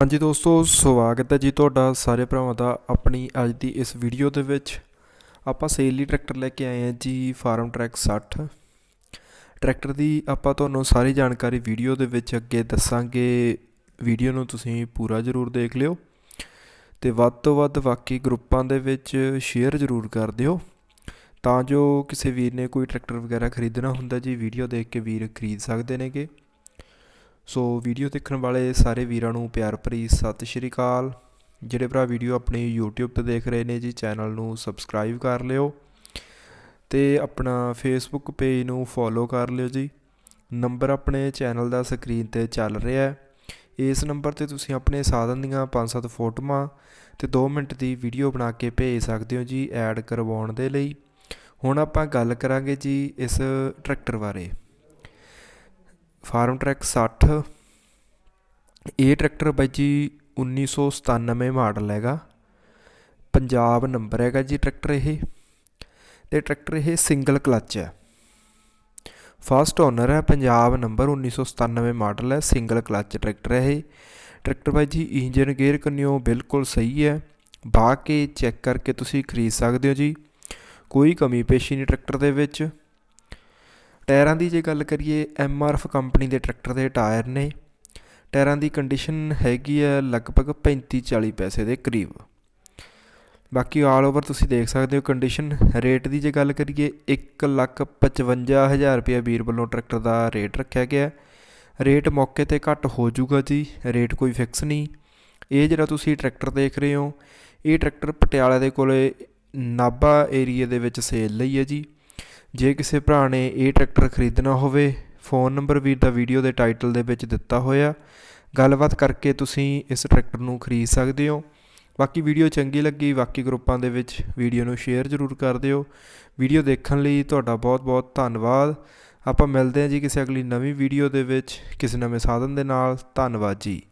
ਹਾਂਜੀ ਦੋਸਤੋ, ਸਵਾਗਤ ਹੈ ਜੀ ਤੁਹਾਡਾ ਸਾਰੇ ਭਰਾਵਾਂ ਦਾ ਆਪਣੀ ਅੱਜ ਦੀ ਇਸ ਵੀਡੀਓ ਦੇ ਵਿੱਚ। ਆਪਾਂ ਸੇਲ ਟਰੈਕਟਰ ਲੈ ਕੇ ਆਏ ਹਾਂ ਜੀ ਫਾਰਮ ਟਰੈਕ 60 ਟਰੈਕਟਰ ਦੀ ਆਪਾਂ ਤੁਹਾਨੂੰ ਸਾਰੀ ਜਾਣਕਾਰੀ ਵੀਡੀਓ ਦੇ ਵਿੱਚ ਅੱਗੇ ਦੱਸਾਂਗੇ। ਵੀਡੀਓ ਨੂੰ ਤੁਸੀਂ ਪੂਰਾ ਜ਼ਰੂਰ ਦੇਖ ਲਿਓ। ਤੇ ਵੱਧ ਤੋਂ ਵੱਧ ਬਾਕੀ ਗਰੁੱਪਾਂ ਦੇ ਵਿੱਚ ਸ਼ੇਅਰ ਜ਼ਰੂਰ ਕਰ ਦਿਓ। ਤਾਂ ਜੋ ਕਿਸੇ ਵੀਰ ਨੇ ਕੋਈ ਟਰੈਕਟਰ ਵਗੈਰਾ ਖਰੀਦਣਾ ਹੁੰਦਾ ਜੀ ਵੀਡੀਓ ਦੇਖ ਕੇ ਵੀਰ ਖਰੀਦ ਸਕਦੇ ਨੇਗੇ। ਸੋ ਵੀਡੀਓ ਦੇਖਣ ਵਾਲੇ ਸਾਰੇ ਵੀਰਾਂ ਨੂੰ ਪਿਆਰ ਭਰੀ ਸਤਿ ਸ਼੍ਰੀ ਅਕਾਲ। ਜਿਹੜੇ ਭਰਾ ਵੀਡੀਓ ਆਪਣੀ YouTube ਤੇ ਦੇਖ ਰਹੇ ਨੇ ਜੀ, ਚੈਨਲ ਨੂੰ ਸਬਸਕ੍ਰਾਈਬ ਕਰ ਲਿਓ ਤੇ ਆਪਣਾ Facebook ਪੇਜ ਨੂੰ ਫੋਲੋ ਕਰ ਲਿਓ ਜੀ। ਨੰਬਰ ਆਪਣੇ ਚੈਨਲ ਦਾ ਸਕਰੀਨ ਤੇ ਚੱਲ ਰਿਹਾ ਹੈ। ਇਸ ਨੰਬਰ ਤੇ ਤੁਸੀਂ ਆਪਣੇ ਸਾਧਨ ਦੀਆਂ 5-7 ਫੋਟੋਆਂ ਤੇ 2 ਮਿੰਟ ਦੀ ਵੀਡੀਓ ਬਣਾ ਕੇ ਭੇਜ ਸਕਦੇ ਹੋ ਜੀ, ਐਡ ਕਰਵਾਉਣ ਦੇ ਲਈ। ਹੁਣ ਆਪਾਂ ਗੱਲ ਕਰਾਂਗੇ ਜੀ ਇਸ ਟਰੈਕਟਰ ਬਾਰੇ। ਫਾਰਮ ਟਰੈਕ 60 ਇਹ ਟਰੈਕਟਰ ਬਾਈ ਜੀ 1997 ਮਾਡਲ ਹੈਗਾ। ਪੰਜਾਬ ਨੰਬਰ ਹੈਗਾ ਜੀ ਟਰੈਕਟਰ ਇਹ। ਤੇ ਟਰੈਕਟਰ ਇਹ ਸਿੰਗਲ ਕਲੱਚ ਹੈ। ਫਸਟ ਓਨਰ ਹੈ, ਪੰਜਾਬ ਨੰਬਰ 1997 ਮਾਡਲ ਹੈ, ਸਿੰਗਲ ਕਲੱਚ ਟਰੈਕਟਰ ਹੈ ਇਹ। ਟਰੈਕਟਰ ਬਾਈ ਜੀ ਇੰਜਨ ਗੇਅਰ ਕੰਨਿਓ ਬਿਲਕੁਲ ਸਹੀ ਹੈ। ਬਾ ਕੇ ਚੈੱਕ ਕਰਕੇ ਤੁਸੀਂ ਖਰੀਦ ਸਕਦੇ ਹੋ ਜੀ। ਕੋਈ ਕਮੀ ਪੇਸ਼ੀ ਨਹੀਂ ਟਰੈਕਟਰ ਦੇ ਵਿੱਚ। ਟਾਇਰਾਂ ਦੀ ਜੇ ਗੱਲ ਕਰੀਏ ਐਫ ਕੰਪਨੀ ਦੇ ਟਰੈਕਟਰ ਦੇ ਟਾਇਰ ਨੇ। ਟਾਇਰਾਂ ਦੀ ਕੰਡੀਸ਼ਨ ਹੈਗੀ ਹੈ ਲਗਭਗ 35 40 ਪੈਸੇ ਦੇ ਕਰੀਬ। ਬਾਕੀ ਆਲ ਓਵਰ ਤੁਸੀਂ ਦੇਖ ਸਕਦੇ ਹੋ ਕੰਡੀਸ਼ਨ ਰੇਟ ਦੀ ਜੇ ਗੱਲ ਕਰੀਏ 155000 ਰੁਪਏ ਵੀਰ ਵੱਲੋਂ ਟਰੈਕਟਰ ਦਾ ਰੇਟ ਰੱਖਿਆ ਗਿਆ। ਰੇਟ ਮੌਕੇ ਤੇ ਘੱਟ ਹੋ ਜਾਊਗਾ ਜੀ ਰੇਟ ਕੋਈ ਫਿਕਸ ਨਹੀਂ। ਇਹ ਜਿਹੜਾ ਤੁਸੀਂ ਟਰੈਕਟਰ ਦੇਖ ਰਹੇ ਹੋ, ਇਹ ਟਰੈਕਟਰ ਪਟਿਆਲਾ ਦੇ ਕੋਲੇ ਨਾਭਾ ਏਰੀਆ ਦੇ ਵਿੱਚ ਸੇਲ ਲਈ ਹੈ ਜੀ। ਜੇ ਕਿਸੇ ਭਰਾ ਨੇ ਇਹ ਟਰੈਕਟਰ ਖਰੀਦਣਾ ਹੋਵੇ, ਫੋਨ ਨੰਬਰ ਵੀਰ ਦਾ ਵੀਡੀਓ ਦੇ ਟਾਈਟਲ ਦੇ ਵਿੱਚ ਦਿੱਤਾ ਹੋਇਆ। ਗੱਲਬਾਤ ਕਰਕੇ ਤੁਸੀਂ ਇਸ ਟਰੈਕਟਰ ਨੂੰ ਖਰੀਦ ਸਕਦੇ ਹੋ। ਬਾਕੀ ਵੀਡੀਓ ਚੰਗੀ ਲੱਗੀ, ਬਾਕੀ ਗਰੁੱਪਾਂ ਦੇ ਵਿੱਚ ਵੀਡੀਓ ਨੂੰ ਸ਼ੇਅਰ ਜ਼ਰੂਰ ਕਰ ਦਿਓ। ਵੀਡੀਓ ਦੇਖਣ ਲਈ ਤੁਹਾਡਾ ਬਹੁਤ-ਬਹੁਤ ਧੰਨਵਾਦ। ਆਪਾਂ ਮਿਲਦੇ ਹਾਂ ਜੀ ਕਿਸੇ ਅਗਲੀ ਨਵੀਂ ਵੀਡੀਓ ਦੇ ਵਿੱਚ, ਕਿਸੇ ਨਵੇਂ ਸਾਧਨ ਦੇ ਨਾਲ। ਧੰਨਵਾਦ ਜੀ।